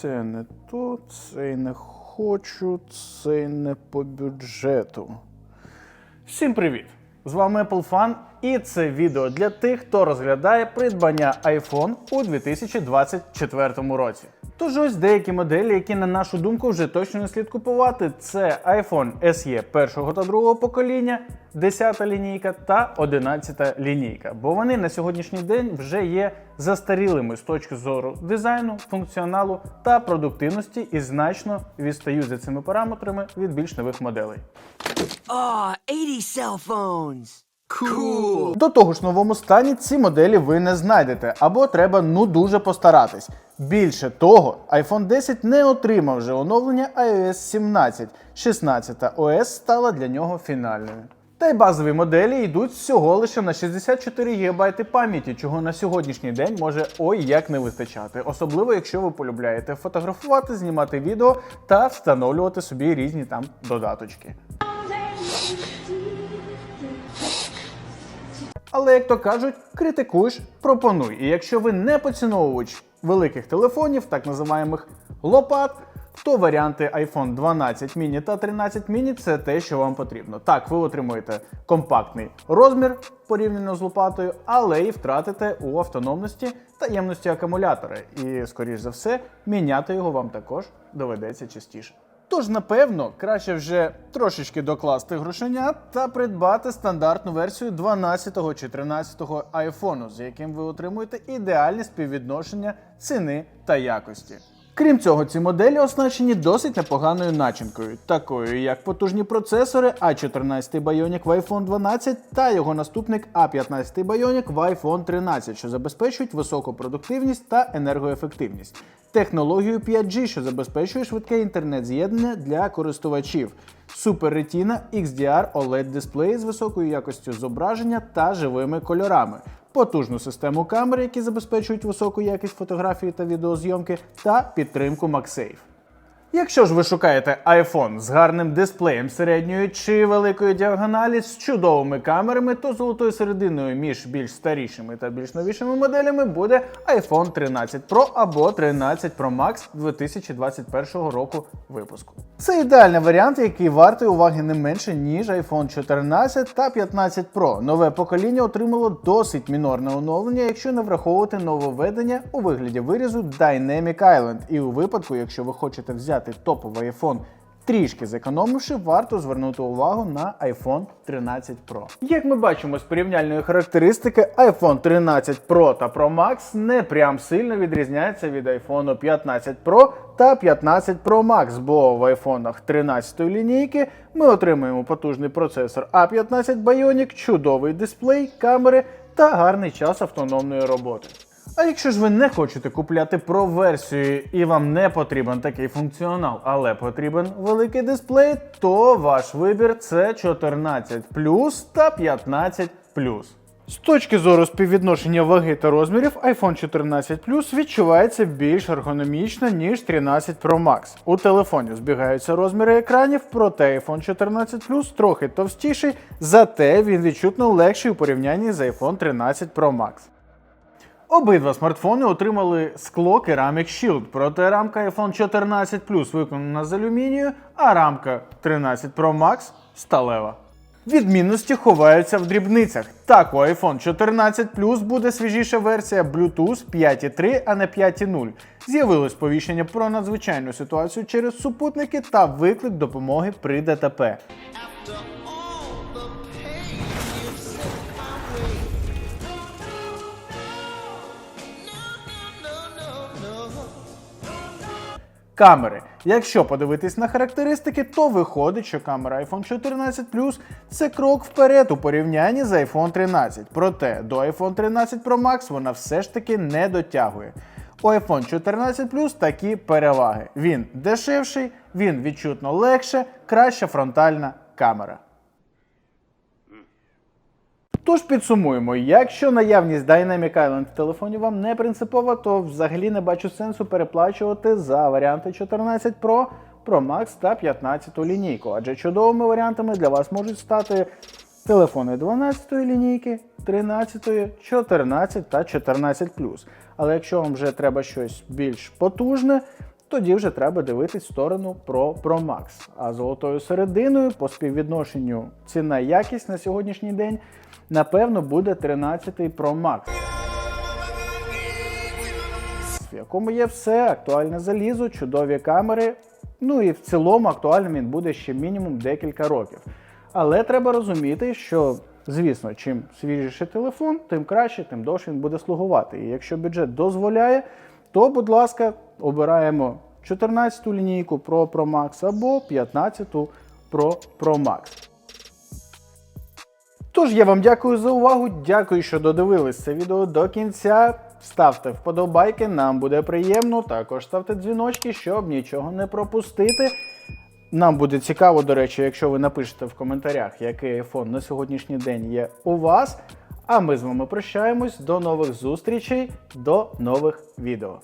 Це не то, це не хочу, це не по бюджету. Всім привіт! З вами Apple Fan, і це відео для тих, хто розглядає придбання iPhone у 2024 році. Тож ось деякі моделі, які на нашу думку вже точно не слід купувати. Це iPhone SE першого та другого покоління, 10 лінійка та 11 лінійка. Бо вони на сьогоднішній день вже є застарілими з точки зору дизайну, функціоналу та продуктивності і значно відстають за цими параметрами від більш нових моделей. Aw, 80 cell phones. Cool. До того ж, в новому стані ці моделі ви не знайдете, або треба ну дуже постаратись. Більше того, iPhone 10 не отримав вже оновлення iOS 17. 16 OS стала для нього фінальною. Та й базові моделі йдуть всього лише на 64 ГБ пам'яті, чого на сьогоднішній день може ой як не вистачати, особливо якщо ви полюбляєте фотографувати, знімати відео та встановлювати собі різні там додаточки. Але, як то кажуть, критикуєш, пропонуй. І якщо ви не поціновувач великих телефонів, так називаємих лопат, то варіанти iPhone 12 mini та 13 mini це те, що вам потрібно. Так, ви отримуєте компактний розмір порівняно з лопатою, але і втратите у автономності та ємності акумулятора. І, скоріш за все, міняти його вам також доведеться частіше. Тож, напевно, краще вже трошечки докласти грошенят та придбати стандартну версію 12 чи 13 айфону, з яким ви отримуєте ідеальне співвідношення ціни та якості. Крім цього, ці моделі оснащені досить непоганою начинкою, такою як потужні процесори A14 Bionic в iPhone 12 та його наступник A15 Bionic в iPhone 13, що забезпечують високу продуктивність та енергоефективність. Технологію 5G, що забезпечує швидке інтернет-з'єднання для користувачів. Super Retina XDR OLED дисплеї з високою якістю зображення та живими кольорами, потужну систему камер, які забезпечують високу якість фотографії та відеозйомки, та підтримку MagSafe. Якщо ж ви шукаєте iPhone з гарним дисплеєм середньої чи великої діагоналі з чудовими камерами, то золотою серединою між більш старішими та більш новішими моделями буде iPhone 13 Pro або 13 Pro Max 2021 року випуску. Це ідеальний варіант, який вартий уваги не менше, ніж iPhone 14 та 15 Pro. Нове покоління отримало досить мінорне оновлення, якщо не враховувати нововведення у вигляді вирізу Dynamic Island. І у випадку, якщо ви хочете взяти топовий iPhone Трішки зекономивши, варто звернути увагу на iPhone 13 Pro. Як ми бачимо з порівняльної характеристики, iPhone 13 Pro та Pro Max не прям сильно відрізняються від iPhone 15 Pro та 15 Pro Max, бо в iPhone 13 лінійки ми отримуємо потужний процесор A15 Bionic, чудовий дисплей, камери та гарний час автономної роботи. А якщо ж ви не хочете купляти про версію і вам не потрібен такий функціонал, але потрібен великий дисплей, то ваш вибір це 14 та 15 з точки зору співвідношення ваги та розмірів, iPhone 14 Plus відчувається більш ергономічно, ніж 13 Pro Max. У телефоні збігаються розміри екранів, проте iPhone 14 Plus трохи товстіший, зате він відчутно легший у порівнянні з iPhone 13 Pro Max. Обидва смартфони отримали скло Ceramic Shield, проте рамка iPhone 14 Plus виконана з алюмінію, а рамка 13 Pro Max сталева. Відмінності ховаються в дрібницях. Так, у iPhone 14 Plus буде свіжіша версія Bluetooth 5.3, а не 5.0. З'явилось повіщення про надзвичайну ситуацію через супутники та виклик допомоги при ДТП. Камери. Якщо подивитись на характеристики, то виходить, що камера iPhone 14 Plus це крок вперед у порівнянні з iPhone 13. Проте до iPhone 13 Pro Max вона все ж таки не дотягує. У iPhone 14 Plus такі переваги. Він дешевший, він відчутно легше, краща фронтальна камера. Тож підсумуємо, якщо наявність Dynamic Island в телефоні вам не принципова, то взагалі не бачу сенсу переплачувати за варіанти 14 Pro, Pro Max та 15 лінійку, адже чудовими варіантами для вас можуть стати телефони 12 лінійки, 13, 14 та 14 Але якщо вам вже треба щось більш потужне, тоді вже треба дивитись сторону Pro Pro. А золотою серединою по співвідношенню ціна якість на сьогоднішній день, напевно, буде 13 Pro Max. В якому є все, актуальне залізо, чудові камери. Ну і в цілому актуальним він буде ще мінімум декілька років. Але треба розуміти, що, звісно, чим свіжіший телефон, тим краще, тим довше він буде слугувати. І якщо бюджет дозволяє, то, будь ласка, обираємо 14-ту лінійку Pro Pro Max або 15-ту Pro Pro Max. Тож я вам дякую за увагу. Дякую, що додивились це відео до кінця. Ставте вподобайки, нам буде приємно. Також ставте дзвіночки, щоб нічого не пропустити. Нам буде цікаво, до речі, якщо ви напишете в коментарях, який iPhone на сьогоднішній день є у вас. А ми з вами прощаємось. До нових зустрічей, до нових відео.